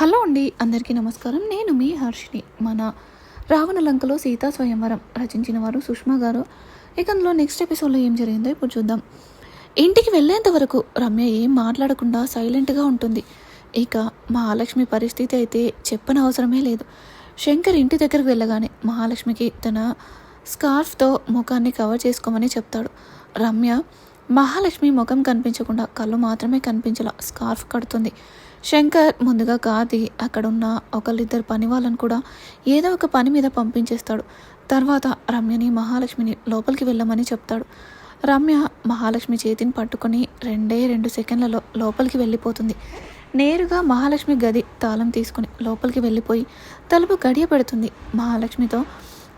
Hello అండి అందరికీ నమస్కారం. నేను మీ హర్షిని మన రావణ లంకలో సీతా స్వయంవరం రచించిన వారు సుష్మా గారు. ఇక అందులో నెక్స్ట్ ఎపిసోడ్లో ఏం జరిగిందో ఇప్పుడు చూద్దాం. ఇంటికి వెళ్ళేంత వరకు రమ్య ఏం మాట్లాడకుండా సైలెంట్గా ఉంటుంది. ఇక మహాలక్ష్మి పరిస్థితి అయితే చెప్పని అవసరమే లేదు. శంకర్ ఇంటి దగ్గరకు వెళ్ళగానే మహాలక్ష్మికి తన స్కార్ఫ్తో ముఖాన్ని కవర్ చేసుకోమని చెప్తాడు. రమ్య మహాలక్ష్మి ముఖం కనిపించకుండా కళ్ళు మాత్రమే కనిపించేలా. స్కార్ఫ్ కడుతుంది. శంకర్ ముందుగా కాది అక్కడ ఉన్న ఒకళ్ళిద్దరు పని వాళ్ళని కూడా ఏదో ఒక పని మీద పంపించేస్తాడు. తర్వాత రమ్యని మహాలక్ష్మిని లోపలికి వెళ్ళమని చెప్తాడు. రమ్య మహాలక్ష్మి చేతిని పట్టుకొని రెండే రెండు సెకండ్లలో లోపలికి వెళ్ళిపోతుంది. నేరుగా మహాలక్ష్మి గది తాళం తీసుకుని లోపలికి వెళ్ళిపోయి తలుపు గడియ పెడుతుంది. మహాలక్ష్మితో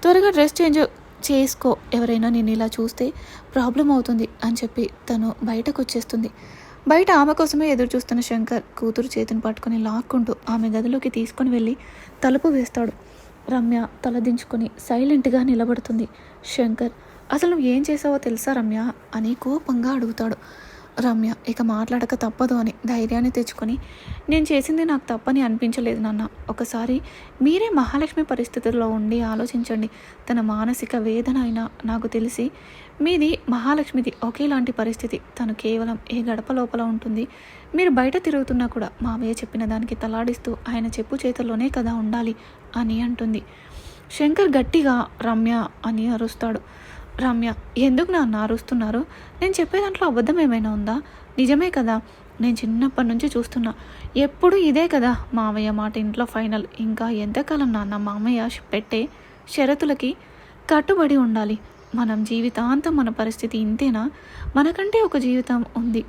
త్వరగా డ్రెస్ చేంజ్ చేసుకో ఎవరైనా నేను ఇలా చూస్తే ప్రాబ్లం అవుతుంది అని చెప్పి తను బయటకు వచ్చేస్తుంది. బయట ఆమె కోసమే ఎదురు చూస్తున్న శంకర్ కూతురు చేతిని పట్టుకొని లాక్కుంటూ ఆమె గదిలోకి తీసుకొని వెళ్ళి తలుపు వేస్తాడు. రమ్య తలదించుకొని సైలెంట్గా నిలబడుతుంది. శంకర్ అసలు నువ్వు ఏం చేసావో తెలుసా రమ్య? అని కోపంగా అడుగుతాడు. రమ్య ఇక మాట్లాడక తప్పదు అని ధైర్యాన్ని తెచ్చుకొని నేను చేసింది నాకు తప్పని అనిపించలేదు నాన్న. ఒకసారి మీరే మహాలక్ష్మి పరిస్థితుల్లో ఉండి ఆలోచించండి. తన మానసిక వేదన అయినా నాకు తెలిసి మీది మహాలక్ష్మిది ఒకేలాంటి పరిస్థితి. తను కేవలం ఏ గడప లోపల ఉంటుంది. మీరు బయట తిరుగుతున్నా కూడా మావయ్య చెప్పిన దానికి తలాడిస్తూ ఆయన చెప్పు చేతుల్లోనే కదా ఉండాలి అని అంటుంది. శంకర్ గట్టిగా రమ్య అని అరుస్తాడు. రమ్య ఎందుకు నాన్న అరుస్తున్నారు? నేను చెప్పే దాంట్లో అబద్ధం ఏమైనా ఉందా? నిజమే కదా నేను చిన్నప్పటి నుంచి చూస్తున్నా. ఎప్పుడు ఇదే కదా మామయ్య మాట ఇంట్లో ఫైనల్. ఇంకా ఎంతకాలం నాన్న మామయ్య పెట్టే షరతులకి కట్టుబడి ఉండాలి? మనం జీవితాంతం మన పరిస్థితి ఇంతేనా? మనకంటే ఒక జీవితం ఉంది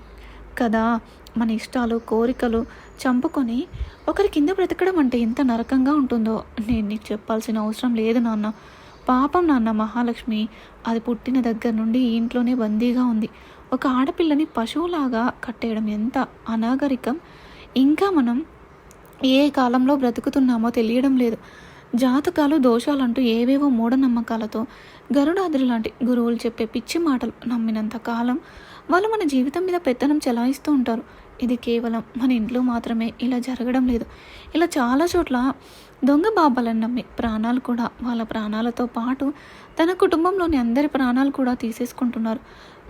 కదా. మన ఇష్టాలు కోరికలు చంపుకొని ఒకరి కింద బ్రతకడం అంటే ఎంత నరకంగా ఉంటుందో నేను నీకు చెప్పాల్సిన అవసరం లేదు నాన్న. పాపం నాన్న మహాలక్ష్మి అది పుట్టిన దగ్గర నుండి ఇంట్లోనే బందీగా ఉంది. ఒక ఆడపిల్లని పశువులాగా కట్టేయడం ఎంత అనాగరికం? ఇంకా మనం ఏ కాలంలో బ్రతుకుతున్నామో తెలియడం లేదు. జాతకాలు దోషాలంటూ ఏవేవో మూఢనమ్మకాలతో గరుడాద్రి లాంటి గురువులు చెప్పే పిచ్చి మాటలు నమ్మినంత కాలం వాళ్ళు మన జీవితం మీద పెత్తనం చెలాయిస్తూ ఉంటారు. ఇది కేవలం మన ఇంట్లో మాత్రమే ఇలా జరగడం లేదు. ఇలా చాలా చోట్ల దొంగ బాబాలను నమ్మి ప్రాణాలు కూడా వాళ్ళ ప్రాణాలతో పాటు తన కుటుంబంలోని అందరి ప్రాణాలు కూడా తీసేసుకుంటున్నారు.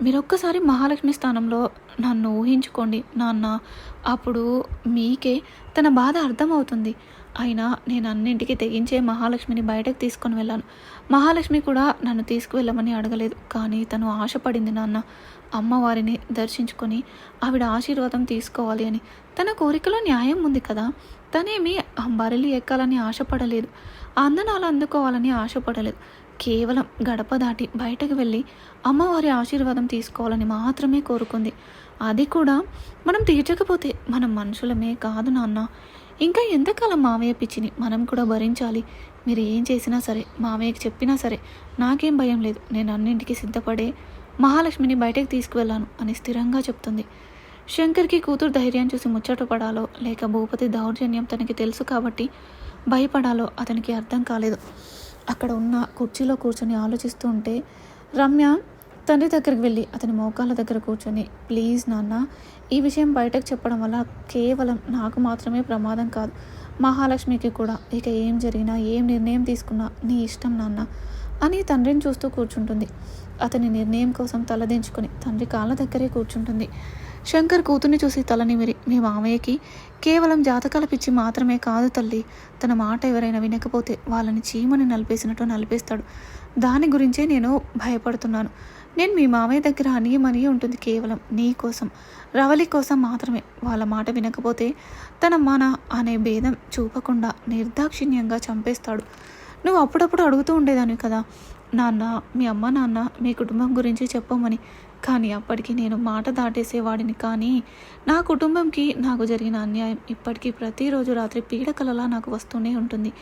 మీరు ఒక్కసారి మహాలక్ష్మి స్థానంలో నన్ను ఊహించుకోండి నాన్న. అప్పుడు మీకే తన బాధ అర్థమవుతుంది. అయినా నేను అన్నింటికి తెగించే మహాలక్ష్మిని బయటకు తీసుకొని వెళ్ళాను. మహాలక్ష్మి కూడా నన్ను తీసుకువెళ్ళమని అడగలేదు. కానీ తను ఆశపడింది నాన్న. అమ్మవారిని దర్శించుకొని ఆవిడ ఆశీర్వాదం తీసుకోవాలి అని. తన కోరికలో న్యాయం ఉంది కదా. తనేమి అంబారెల్లి ఎక్కాలని ఆశపడలేదు. అందనాలు అందుకోవాలని ఆశపడలేదు. కేవలం గడప దాటి బయటకు వెళ్ళి అమ్మవారి ఆశీర్వాదం తీసుకోవాలని మాత్రమే కోరుకుంది. అది కూడా మనం తీర్చకపోతే మనం మనుషులమే కాదు నాన్న. ఇంకా ఎంతకాలం మామయ్య పిచ్చిని? మనం కూడా భరించాలి. మీరు ఏం చేసినా సరే మామయ్యకి చెప్పినా సరే నాకేం భయం లేదు. నేను అన్నింటికి సిద్ధపడే మహాలక్ష్మిని బయటకు తీసుకువెళ్ళాను అని స్థిరంగా చెప్తుంది. శంకర్కి కూతురు ధైర్యం చూసి ముచ్చట పడాలో లేక భూపతి దౌర్జన్యం తనకి తెలుసు కాబట్టి భయపడాలో అతనికి అర్థం కాలేదు. అక్కడ ఉన్న కుర్చీలో కూర్చొని ఆలోచిస్తూ ఉంటే రమ్య తండ్రి దగ్గరికి వెళ్ళి అతని మోకాళ్ళ దగ్గర కూర్చొని ప్లీజ్ నాన్న ఈ విషయం బయటకు చెప్పడం వల్ల కేవలం నాకు మాత్రమే ప్రమాదం కాదు. మహాలక్ష్మికి కూడా. ఇక ఏం జరిగినా ఏం నిర్ణయం తీసుకున్నా నీ ఇష్టం నాన్న అని తండ్రిని చూస్తూ కూర్చుంటుంది. అతని నిర్ణయం కోసం తలదించుకుని తండ్రి కాళ్ళ దగ్గరే కూర్చుంటుంది. శంకర్ కూతుర్ని చూసి తలనిమిరి మీ మామయ్యకి కేవలం జాతకాల పిచ్చి మాత్రమే కాదు తల్లి. తన మాట ఎవరైనా వినకపోతే వాళ్ళని చీమని నలిపేసినట్టు నలిపేస్తాడు. దాని గురించే నేను భయపడుతున్నాను. నేను మీ మామయ్య దగ్గర అనియమని ఉంటుంది కేవలం నీ కోసం. రవలి కోసం మాత్రమే. వాళ్ళ మాట వినకపోతే తన మన అనే భేదం చూపకుండా నిర్దాక్షిణ్యంగా చంపేస్తాడు. నువ్వు అప్పుడప్పుడు అడుగుతూ ఉండేదాన్ని కదా. నాన్న మీ అమ్మ నాన్న మీ కుటుంబం గురించి చెప్పమని. కానీ అప్పటికి నేను మాట దాటేసేవాడిని కానీ నా కుటుంబంకి నాకు జరిగిన అన్యాయం ఇప్పటికీ ప్రతిరోజు రాత్రి పీడకలలా నాకు వస్తూనే ఉంటుంది.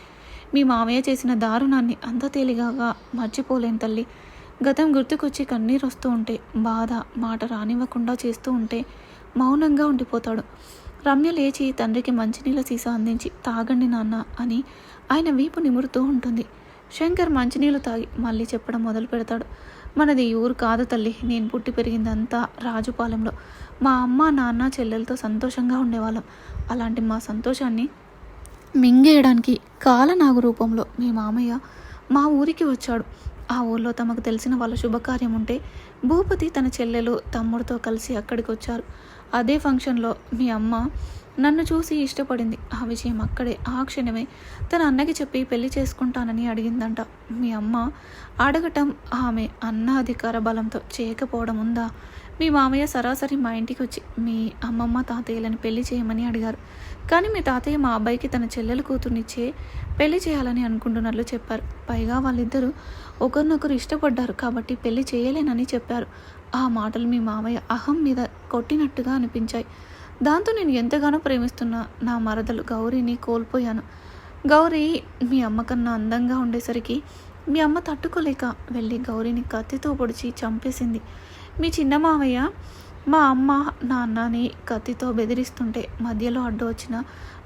మీ మామయ్య చేసిన దారుణాన్ని అంత తేలిగాగా మర్చిపోలేను తల్లి. గతం గుర్తుకొచ్చి కన్నీరు వస్తూ ఉంటే బాధ మాట రానివ్వకుండా చేస్తూ ఉంటే మౌనంగా ఉండిపోతాడు. రమ్య లేచి తండ్రికి మంచినీళ్ళ సీసా అందించి తాగండి నాన్న అని ఆయన వీపు నిమురుతూ ఉంటుంది. శంకర్ మంచినీళ్ళు తాగి మళ్ళీ చెప్పడం మొదలు పెడతాడు. మనది ఊరు కాదు తల్లి నేను పుట్టి పెరిగిందంతా రాజుపాలెంలో. మా అమ్మ నాన్న చెల్లెలతో సంతోషంగా ఉండేవాళ్ళం. అలాంటి మా సంతోషాన్ని మింగేయడానికి కాలనాగు రూపంలో మీ మామయ్య మా ఊరికి వచ్చాడు. ఆ ఊళ్ళో తమకు తెలిసిన వాళ్ళ శుభకార్యం ఉంటే భూపతి తన చెల్లెలు తమ్ముడితో కలిసి అక్కడికి వచ్చారు అదే ఫంక్షన్లో మీ అమ్మ నన్ను చూసి ఇష్టపడింది. ఆ విషయం అక్కడే ఆ క్షణమే తన అన్నకి చెప్పి పెళ్ళి చేసుకుంటానని అడిగిందంట. మీ అమ్మ అడగటం ఆమె అన్న అధికార బలంతో చేయకపోవడం ఉందా? మీ మామయ్య సరాసరి మా ఇంటికి వచ్చి మీ అమ్మమ్మ తాతయ్యలను పెళ్ళి చేయమని అడిగారు. కానీ మీ తాతయ్య మా అబ్బాయికి తన చెల్లెలు కూతుర్నిచ్చే పెళ్ళి చేయాలని అనుకుంటున్నట్లు చెప్పారు. పైగా వాళ్ళిద్దరూ ఒకరినొకరు ఇష్టపడ్డారు కాబట్టి పెళ్ళి చేయలేనని చెప్పారు. ఆ మాటలు మీ మామయ్య అహం మీద కొట్టినట్టుగా అనిపించాయి. దాంతో నేను ఎంతగానో ప్రేమిస్తున్నా నా మరదలు గౌరీని కోల్పోయాను. గౌరీ మీ అమ్మ కన్నా అందంగా ఉండేసరికి మీ అమ్మ తట్టుకోలేక వెళ్ళి గౌరీని కత్తితో పొడిచి చంపేసింది. మీ చిన్న మామయ్య మా అమ్మ నాన్నని కత్తితో బెదిరిస్తుంటే మధ్యలో అడ్డు వచ్చిన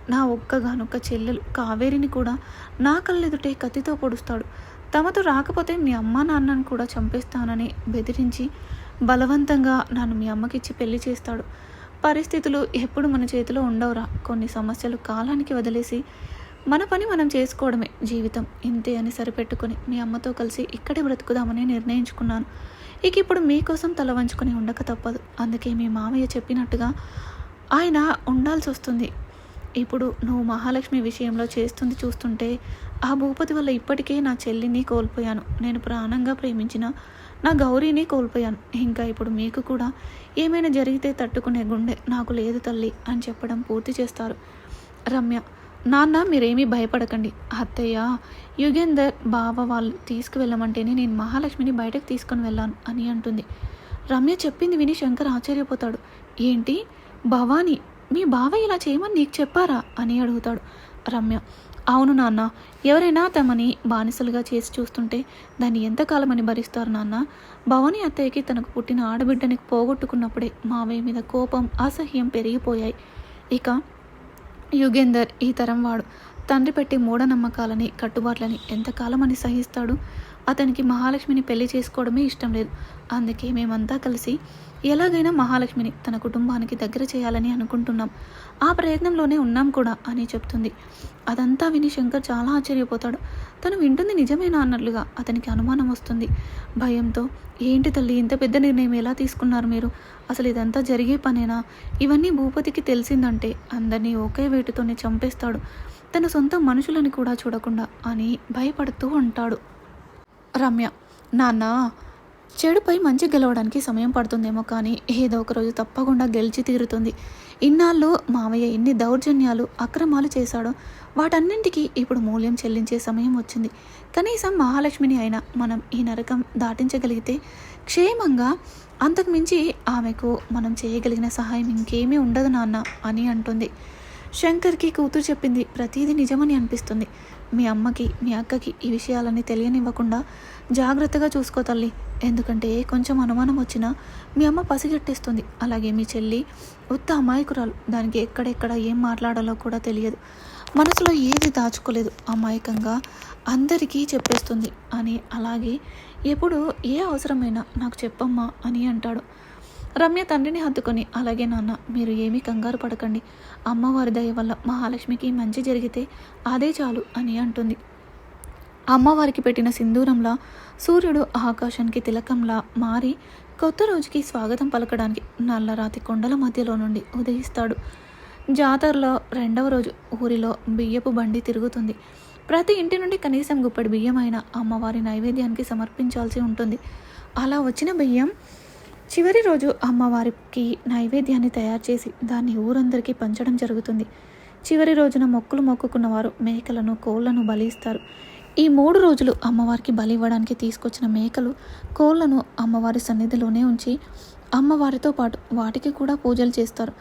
నా ఒక్కగానొక్క చెల్లెలు కావేరిని కూడా నా కళ్ళెదుటే కత్తితో పొడుస్తాడు. తమతో రాకపోతే మీ అమ్మ నాన్నను కూడా చంపేస్తానని బెదిరించి బలవంతంగా నన్ను మీ అమ్మకిచ్చి పెళ్ళి చేస్తాడు. పరిస్థితులు ఎప్పుడు మన చేతిలో ఉండవురా. కొన్ని సమస్యలు కాలానికి వదిలేసి మన పని మనం చేసుకోవడమే జీవితం. ఇంతే అని సరిపెట్టుకొని మీ అమ్మతో కలిసి ఇక్కడే బ్రతుకుదామని నిర్ణయించుకున్నాను. ఇక ఇప్పుడు మీకోసం తల వంచుకొని ఉండక తప్పదు. అందుకే మీ మామయ్య చెప్పినట్టుగా ఆయన ఉండాల్సి వస్తుంది ఇప్పుడు నువ్వు మహాలక్ష్మి విషయంలో చేస్తుంది చూస్తుంటే ఆ భూపతి వల్ల ఇప్పటికే నా చెల్లిని కోల్పోయాను. నేను ప్రాణంగా ప్రేమించిన నా గౌరీని కోల్పోయాను. ఇంకా ఇప్పుడు మీకు కూడా ఏమైనా జరిగితే తట్టుకునే గుండె నాకు లేదు తల్లి అని చెప్పడం పూర్తి చేస్తారు. రమ్య నాన్న మీరేమీ భయపడకండి. అత్తయ్య యుగేందర్ బావ వాళ్ళు తీసుకువెళ్ళమంటేనే నేను మహాలక్ష్మిని బయటకు తీసుకొని వెళ్ళాను అని అంటుంది. రమ్య చెప్పింది విని శంకర్ ఆశ్చర్యపోతాడు. ఏంటి? భవానీ మీ బావ ఇలా చేయమని నీకు చెప్పారా? అని అడుగుతాడు రమ్య. అవును నాన్న. ఎవరైనా తమని బానిసలుగా చేసి చూస్తుంటే దాన్ని ఎంతకాలమని భరిస్తారు నాన్న? భవానీ అత్తయ్యకి తనకు పుట్టిన ఆడబిడ్డని పోగొట్టుకున్నప్పుడే మావయ్య మీద కోపం అసహ్యం పెరిగిపోయాయి. ఇక యుగేందర్ ఈ తరం వాడు. తండ్రి పెట్టి మూఢనమ్మకాలని కట్టుబాట్లని ఎంతకాలమని సహిస్తాడు? అతనికి మహాలక్ష్మిని పెళ్ళి చేసుకోవడమే ఇష్టం లేదు. అందుకే మేమంతా కలిసి ఎలాగైనా మహాలక్ష్మిని తన కుటుంబానికి దగ్గర చేయాలని అనుకుంటున్నాం. ఆ ప్రయత్నంలోనే ఉన్నాం కూడా అని చెప్తుంది. అదంతా విని శంకర్ చాలా ఆశ్చర్యపోతాడు. తను వింటుంది నిజమేనా అన్నట్లుగా అతనికి అనుమానం వస్తుంది. భయంతో ఏంటి తల్లి ఇంత పెద్ద నిర్ణయం ఎలా తీసుకున్నారు మీరు? అసలు ఇదంతా జరిగే పనేనా? ఇవన్నీ భూపతికి తెలిసిందంటే అందరినీ ఒకే వేటుతోనే చంపేస్తాడు. తన సొంత మనుషులని కూడా చూడకుండా అని భయపడుతూ ఉంటాడు. రమ్య నాన్న చెడుపై మంచి గెలవడానికి సమయం పడుతుందేమో కానీ ఏదో ఒక రోజు తప్పకుండా గెలిచి తీరుతుంది. ఇన్నాళ్ళు మావయ్య ఎన్ని దౌర్జన్యాలు అక్రమాలు చేశాడో వాటన్నింటికీ ఇప్పుడు మూల్యం చెల్లించే సమయం వచ్చింది. కనీసం మహాలక్ష్మిని అయినా మనం ఈ నరకం దాటించగలిగితే క్షేమంగా అంతకుమించి ఆమెకు మనం చేయగలిగిన సహాయం ఇంకేమీ ఉండదు నాన్న అని అంటుంది. శంకర్కి కూతురు చెప్పింది ప్రతీది నిజమని అనిపిస్తుంది. మీ అమ్మకి మీ అక్కకి ఈ విషయాలన్నీ తెలియనివ్వకుండా జాగ్రత్తగా చూసుకో తల్లి. ఎందుకంటే కొంచెం అనుమానం వచ్చినా మీ అమ్మ పసిగట్టేస్తుంది. అలాగే మీ చెల్లి ఉత్త అమాయకురాలు. దానికి ఎక్కడెక్కడ ఏం మాట్లాడాలో కూడా తెలియదు. మనసులో ఏది దాచుకోలేదు. అమాయకంగా అందరికీ చెప్పేస్తుంది. అని అలాగే ఎప్పుడు ఏ అవసరమైనా నాకు చెప్పమ్మా అని అంటాడు. రమ్య తండ్రిని హత్తుకొని అలాగే నాన్న మీరు ఏమీ కంగారు పడకండి. అమ్మవారి దయ వల్ల మహాలక్ష్మికి మంచి జరిగితే అదే చాలు అని అంటుంది. అమ్మవారికి పెట్టిన సింధూరంలా సూర్యుడు ఆకాశానికి తిలకంలా మారి కొత్త రోజుకి స్వాగతం పలకడానికి నల్లరాతి కొండల మధ్యలో నుండి ఉదయిస్తాడు. జాతరలో రెండవ రోజు ఊరిలో బియ్యపు బండి తిరుగుతుంది. ప్రతి ఇంటి నుండి కనీసం గుప్పడి బియ్యం అయినా అమ్మవారి నైవేద్యానికి సమర్పించాల్సి ఉంటుంది. అలా వచ్చిన బియ్యం చివరి రోజు అమ్మవారికి నైవేద్యాన్ని తయారు చేసి దాన్ని ఊరందరికీ పంచడం జరుగుతుంది. చివరి రోజున మొక్కులు మొక్కుకున్న వారు మేకలను కోళ్ళను బలిస్తారు. ఈ మూడు రోజులు అమ్మవారికి బలి ఇవ్వడానికి తీసుకొచ్చిన మేకలు కోళ్ళను అమ్మవారి సన్నిధిలోనే ఉంచి అమ్మవారితో పాటు వాటికి కూడా పూజలు చేస్తారు.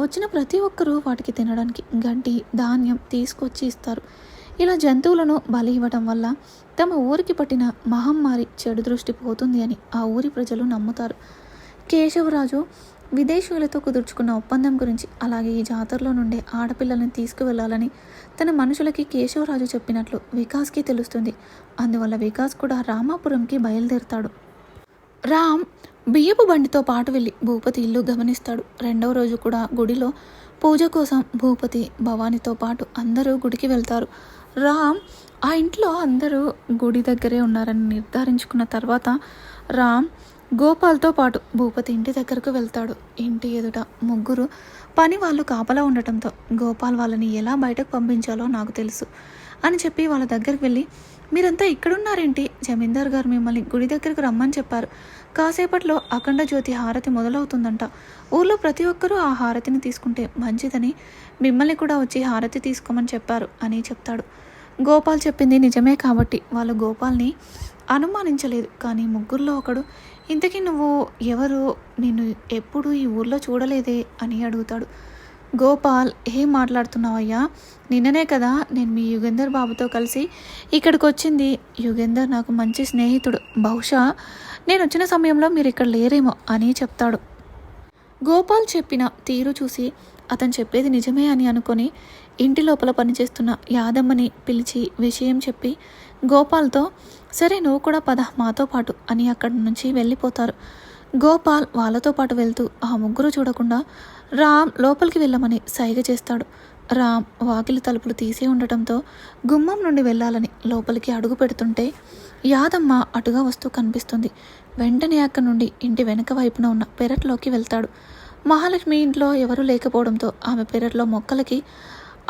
వచ్చిన ప్రతి ఒక్కరూ వాటికి తినడానికి గడ్డి ధాన్యం తీసుకొచ్చి ఇస్తారు. ఇలా జంతువులను బలి ఇవ్వడం వల్ల తమ ఊరికి పట్టిన మహమ్మారి చెడు దృష్టి పోతుంది అని ఆ ఊరి ప్రజలు నమ్ముతారు. కేశవరాజు విదేశీయులతో కుదుర్చుకున్న ఒప్పందం గురించి అలాగే ఈ జాతరలో నుండే ఆడపిల్లల్ని తీసుకువెళ్ళాలని తన మనుషులకి కేశవరాజు చెప్పినట్లు వికాస్కి తెలుస్తుంది. అందువల్ల వికాస్ కూడా రామాపురంకి బయలుదేరుతాడు. రామ్ బియ్యపు బండితో పాటు వెళ్ళి భూపతి ఇల్లు గమనిస్తాడు. రెండవ రోజు కూడా గుడిలో పూజ కోసం భూపతి భవానీతో పాటు అందరూ గుడికి వెళ్తారు. రామ్ ఆ ఇంట్లో అందరూ గుడి దగ్గరే ఉన్నారని నిర్ధారించుకున్న తర్వాత రామ్ గోపాల్తో పాటు భూపతి ఇంటి దగ్గరకు వెళ్తాడు. ఇంటి ఎదుట ముగ్గురు పని వాళ్ళు కాపలా ఉండటంతో గోపాల్ వాళ్ళని ఎలా బయటకు పంపించాలో నాకు తెలుసు అని చెప్పి వాళ్ళ దగ్గరికి వెళ్ళి మీరంతా ఇక్కడున్నారేంటి? జమీందార్ గారు మిమ్మల్ని గుడి దగ్గరకు రమ్మని చెప్పారు. కాసేపట్లో అఖండ జ్యోతి హారతి మొదలవుతుందంట. ఊర్లో ప్రతి ఒక్కరూ ఆ హారతిని తీసుకుంటే మంచిదని మిమ్మల్ని కూడా వచ్చి హారతి తీసుకోమని చెప్పారు అని చెప్తాడు. గోపాల్ చెప్పింది నిజమే కాబట్టి వాళ్ళు గోపాల్ని అనుమానించలేదు. కానీ ముగ్గురులో ఒకడు ఇంతకీ నువ్వు ఎవరు? నిన్ను ఎప్పుడు ఈ ఊర్లో చూడలేదే అని అడుగుతాడు. గోపాల్ ఏం మాట్లాడుతున్నావయ్యా? నిన్ననే కదా నేను మీ యుగేందర్ బాబుతో కలిసి ఇక్కడికి వచ్చింది యుగేందర్ నాకు మంచి స్నేహితుడు. బహుశా నేను వచ్చిన సమయంలో మీరు ఇక్కడ లేరేమో అని చెప్తాడు. గోపాల్ చెప్పిన తీరు చూసి అతను చెప్పేది నిజమే అని అనుకొని ఇంటి లోపల పనిచేస్తున్న యాదమ్మని పిలిచి విషయం చెప్పి గోపాల్తో సరే నువ్వు కూడా పద మాతో పాటు అని అక్కడి నుంచి వెళ్ళిపోతారు. గోపాల్ వాళ్ళతో పాటు వెళ్తూ ఆ ముగ్గురు చూడకుండా రామ్ లోపలికి వెళ్ళమని సైగ చేస్తాడు. రామ్ వాకిలి తలుపులు తీసే ఉండటంతో గుమ్మం నుండి వెళ్ళాలని లోపలికి అడుగు పెడుతుంటే యాదమ్మ అటుగా వస్తూ కనిపిస్తుంది. వెంటనే అక్కడి నుండి ఇంటి వెనక వైపున ఉన్న పెరట్లోకి వెళ్తాడు. మహాలక్ష్మి ఇంట్లో ఎవరూ లేకపోవడంతో ఆమె పెరట్లో మొక్కలకి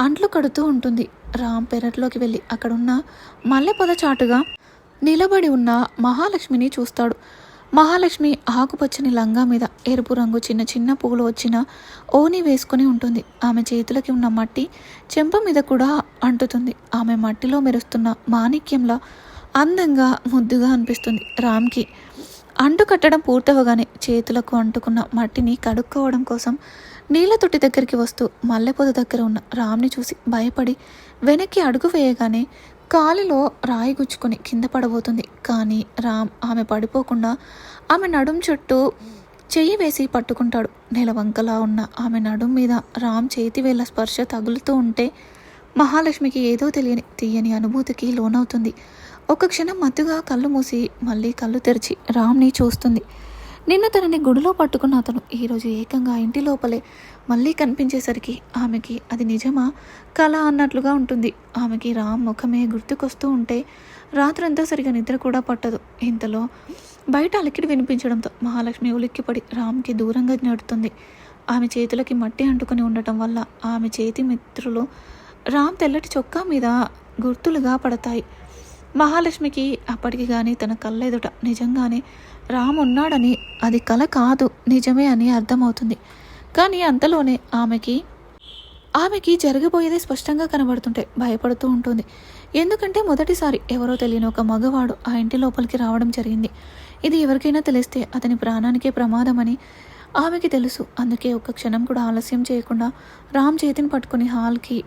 అంట్లు కడుతూ ఉంటుంది. రామ్ పెరట్లోకి వెళ్ళి అక్కడున్న మల్లె పొద చాటుగా నిలబడి ఉన్న మహాలక్ష్మిని చూస్తాడు. మహాలక్ష్మి ఆకుపచ్చని లంగా మీద ఎరుపు రంగు చిన్న చిన్న పువ్వులు వచ్చిన ఓని వేసుకుని ఉంటుంది. ఆమె చేతులకి ఉన్న మట్టి చెంప మీద కూడా అంటుతుంది. ఆమె మట్టిలో మెరుస్తున్న మాణిక్యంలా అందంగా ముద్దుగా అనిపిస్తుంది రామ్కి. అంటు కట్టడం పూర్తవగానే చేతులకు అంటుకున్న మట్టిని కడుక్కోవడం కోసం నీళ్ళ తొట్టి దగ్గరికి వస్తూ మల్లెపొద దగ్గర ఉన్న రామ్ని చూసి భయపడి వెనక్కి అడుగు వేయగానే కాలిలో రాయి గుచ్చుకొని కింద పడబోతుంది. కానీ రామ్ ఆమె పడిపోకుండా ఆమె నడుం చుట్టూ చెయ్యి వేసి పట్టుకుంటాడు. నెలవంకలా ఉన్న ఆమె నడుం మీద రామ్ చేతి వేళ్ళ స్పర్శ తగులుతూ ఉంటే మహాలక్ష్మికి ఏదో తెలియని తీయని అనుభూతికి లోనవుతుంది. ఒక క్షణం మత్తుగా కళ్ళు మూసి మళ్ళీ కళ్ళు తెరిచి రామ్ని చూస్తుంది. నిన్న తనని గుడిలో పట్టుకున్న అతను ఈరోజు ఏకంగా ఇంటి లోపలే. మళ్ళీ కనిపించేసరికి ఆమెకి అది నిజమా? కళ అన్నట్లుగా ఉంటుంది. ఆమెకి రామ్ ముఖమే గుర్తుకొస్తూ ఉంటే రాత్రంతా సరిగా నిద్ర కూడా పట్టదు. ఇంతలో బయట అలికిడి వినిపించడంతో మహాలక్ష్మి ఉలిక్కిపడి రామ్కి దూరంగా నడుతుంది ఆమె చేతులకి మట్టి అంటుకొని ఉండటం వల్ల ఆమె చేతి మిత్రులు రామ్ తెల్లటి చొక్కా మీద గుర్తులుగా పడతాయి. మహాలక్ష్మికి అప్పటికి కానీ తన కళ్ళెదుట నిజంగానే రామ్ ఉన్నాడని అది కల కాదు నిజమే అని అర్థమవుతుంది. కానీ అంతలోనే ఆమెకి ఆమెకి జరగబోయేది స్పష్టంగా కనబడుతుంటే భయపడుతూ ఉంటుంది. ఎందుకంటే మొదటిసారి ఎవరో తెలియని ఒక మగవాడు ఆ ఇంటి లోపలికి రావడం జరిగింది. ఇది ఎవరికైనా తెలిస్తే అతని ప్రాణానికే ప్రమాదమని ఆమెకి తెలుసు. అందుకే ఒక్క క్షణం కూడా ఆలస్యం చేయకుండా రామ్ చేతిని పట్టుకుని హాల్కి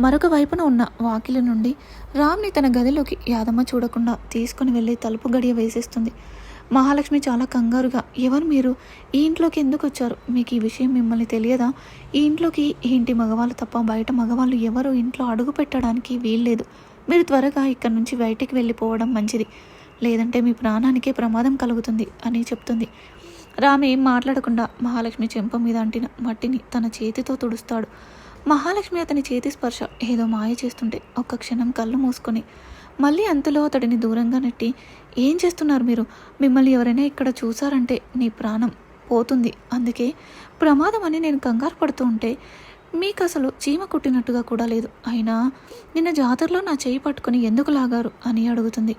మరొక వైపున ఉన్న వాకిలి నుండి రామ్ని తన గదిలోకి యాదమ్మ చూడకుండా తీసుకుని వెళ్ళి తలుపు గడియ వేసేస్తుంది. మహాలక్ష్మి చాలా కంగారుగా ఎవరు మీరు? ఈ ఇంట్లోకి ఎందుకు వచ్చారు? మీకు ఈ విషయం మిమ్మల్ని తెలియదా? ఈ ఇంట్లోకి ఇంటి మగవాళ్ళు తప్ప బయట మగవాళ్ళు ఎవరు? ఇంట్లో అడుగు పెట్టడానికి వీల్లేదు. మీరు త్వరగా ఇక్కడి నుంచి బయటికి వెళ్ళిపోవడం మంచిది. లేదంటే మీ ప్రాణానికే ప్రమాదం కలుగుతుంది అని చెప్తుంది. రామ్ ఏం మాట్లాడకుండా మహాలక్ష్మి చెంప మీద అంటిన మట్టిని తన చేతితో తుడుస్తాడు. మహాలక్ష్మి అతని చేతి స్పర్శ ఏదో మాయ చేస్తుంటే ఒక్క క్షణం కళ్ళు మూసుకొని మళ్ళీ అంతలో అతడిని దూరంగా నెట్టి ఏం చేస్తున్నారు మీరు? మిమ్మల్ని ఎవరైనా ఇక్కడ చూసారంటే నీ ప్రాణం పోతుంది. అందుకే ప్రమాదం అని నేను కంగారు పడుతూ ఉంటే మీకు అసలు చీమ కుట్టినట్టుగా కూడా లేదు. అయినా నిన్న జాతరలో నా చేయి పట్టుకుని ఎందుకు లాగారు? అని అడుగుతుంది.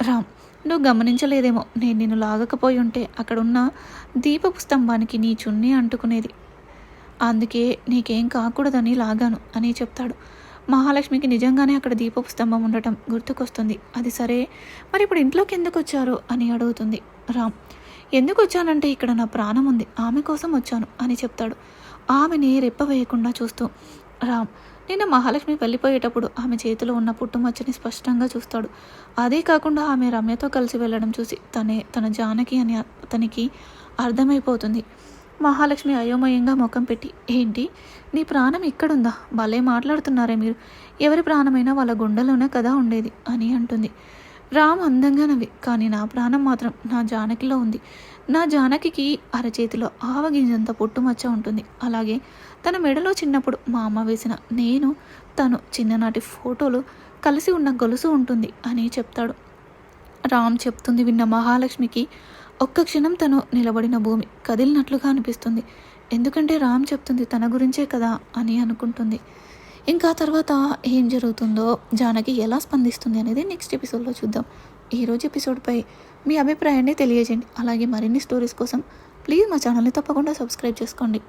రామ్ నువ్వు గమనించలేదేమో. నేను నిన్ను లాగకపోయి ఉంటే అక్కడున్న దీపపు స్తంభానికి నీ చున్నీ అంటుకునేది. అందుకే నీకేం కాకూడదని లాగాను అని చెప్తాడు. మహాలక్ష్మికి నిజంగానే అక్కడ దీపపు స్తంభం ఉండటం గుర్తుకొస్తుంది. అది సరే మరి ఇప్పుడు ఇంట్లోకి ఎందుకు వచ్చారు అని అడుగుతుంది రామ్. ఎందుకు వచ్చానంటే ఇక్కడ నా ప్రాణం ఉంది ఆమె కోసం వచ్చాను అని చెప్తాడు. ఆమెని రెప్ప వేయకుండా చూస్తూ రామ్. నిన్న మహాలక్ష్మి వెళ్ళిపోయేటప్పుడు ఆమె చేతిలో ఉన్న పుట్టుమచ్చని స్పష్టంగా చూస్తాడు. అదే కాకుండా ఆమె రమ్యతో కలిసి వెళ్ళడం చూసి తనే తన జానకి అని అతనికి అర్థమైపోతుంది. మహాలక్ష్మి అయోమయంగా ముఖం పెట్టి ఏంటి? నీ ప్రాణం ఇక్కడుందా? భలే మాట్లాడుతున్నారే మీరు. ఎవరి ప్రాణమైనా వాళ్ళ గుండెలోనే కదా ఉండేది అని అంటుంది. రామ్ అందంగా నవ్వి కానీ నా ప్రాణం మాత్రం నా జానకిలో ఉంది. నా జానకికి అరచేతిలో ఆవగింజంత పొట్టుమచ్చ ఉంటుంది. అలాగే తన మెడలో చిన్నప్పుడు మా అమ్మ వేసిన నేను తను చిన్ననాటి ఫోటోలు కలిసి ఉన్న గొలుసు ఉంటుంది అని చెప్తాడు. రామ్ చెప్తుంది విన్న మహాలక్ష్మికి ఒక్క క్షణం తను నిలబడిన భూమి కదిలినట్లుగా అనిపిస్తుంది. ఎందుకంటే రామ్ చెప్తుంది తన గురించే కదా అని అనుకుంటుంది. ఇంకా తర్వాత ఏం జరుగుతుందో జానకి ఎలా స్పందిస్తుంది అనేది నెక్స్ట్ ఎపిసోడ్లో చూద్దాం. ఈరోజు ఎపిసోడ్పై మీ అభిప్రాయాన్ని తెలియజేయండి. అలాగే మరిన్ని స్టోరీస్ కోసం ప్లీజ్ మా ఛానల్ని తప్పకుండా సబ్స్క్రైబ్ చేసుకోండి.